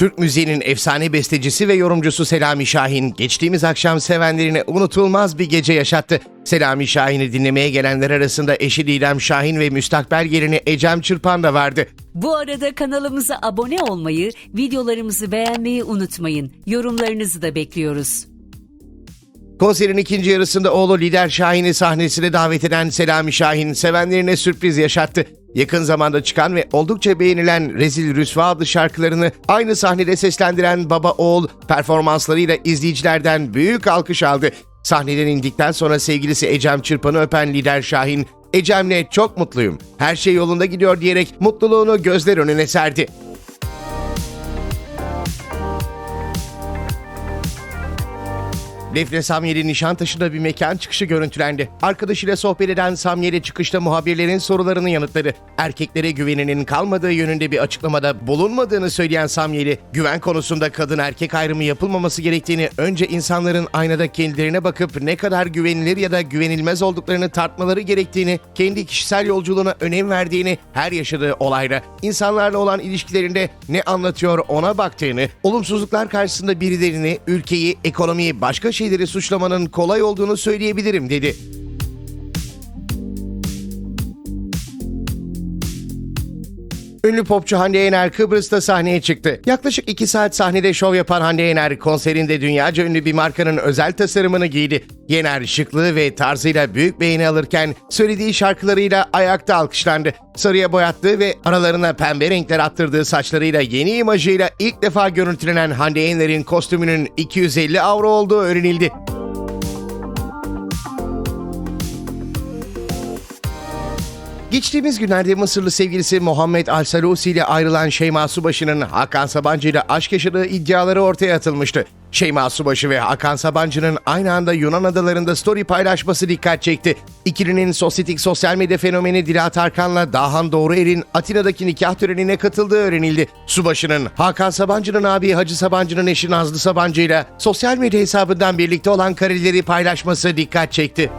Türk müziğinin efsane bestecisi ve yorumcusu Selami Şahin geçtiğimiz akşam sevenlerine unutulmaz bir gece yaşattı. Selami Şahin'i dinlemeye gelenler arasında eşi Didem Şahin ve müstakbel gelini Ecem Çırpan da vardı. Bu arada kanalımıza abone olmayı, videolarımızı beğenmeyi unutmayın. Yorumlarınızı da bekliyoruz. Konserin ikinci yarısında oğlu Lider Şahin'i sahnesine davet eden Selami Şahin sevenlerine sürpriz yaşattı. Yakın zamanda çıkan ve oldukça beğenilen Rezil Rüsva adlı şarkılarını aynı sahnede seslendiren baba oğul performanslarıyla izleyicilerden büyük alkış aldı. Sahneden indikten sonra sevgilisi Ecem Çırpan'ı öpen Lider Şahin, Ecem'le çok mutluyum, her şey yolunda gidiyor diyerek mutluluğunu gözler önüne serdi. Defne Samyeli Nişantaşı'nda bir mekan çıkışı görüntülendi. Arkadaşıyla sohbet eden Samyeli çıkışta muhabirlerin sorularını yanıtladı. Erkeklere güveninin kalmadığı yönünde bir açıklamada bulunmadığını söyleyen Samyeli, güven konusunda kadın erkek ayrımı yapılmaması gerektiğini, önce insanların aynada kendilerine bakıp ne kadar güvenilir ya da güvenilmez olduklarını tartmaları gerektiğini, kendi kişisel yolculuğuna önem verdiğini, her yaşadığı olayda insanlarla olan ilişkilerinde ne anlatıyor ona baktığını, olumsuzluklar karşısında birilerini, ülkeyi, ekonomiyi, başka şeyleri suçlamanın kolay olduğunu söyleyebilirim dedi. Ünlü popçu Hande Yener Kıbrıs'ta sahneye çıktı. Yaklaşık 2 saat sahnede şov yapan Hande Yener konserinde dünyaca ünlü bir markanın özel tasarımını giydi. Yener şıklığı ve tarzıyla büyük beğeni alırken söylediği şarkılarıyla ayakta alkışlandı. Sarıya boyattığı ve aralarına pembe renkler attırdığı saçlarıyla yeni imajıyla ilk defa görüntülenen Hande Yener'in kostümünün 250 avro olduğu öğrenildi. Geçtiğimiz günlerde Mısırlı sevgilisi Muhammed Al-Salusi ile ayrılan Şeyma Subaşı'nın Hakan Sabancı ile aşk yaşadığı iddiaları ortaya atılmıştı. Şeyma Subaşı ve Hakan Sabancı'nın aynı anda Yunan adalarında story paylaşması dikkat çekti. İkilinin sosyetik sosyal medya fenomeni Dilan Tarkan'la Dahan Doğruer'in Atina'daki nikah törenine katıldığı öğrenildi. Subaşı'nın Hakan Sabancı'nın abi Hacı Sabancı'nın eşi Nazlı Sabancı ile sosyal medya hesabından birlikte olan kareleri paylaşması dikkat çekti.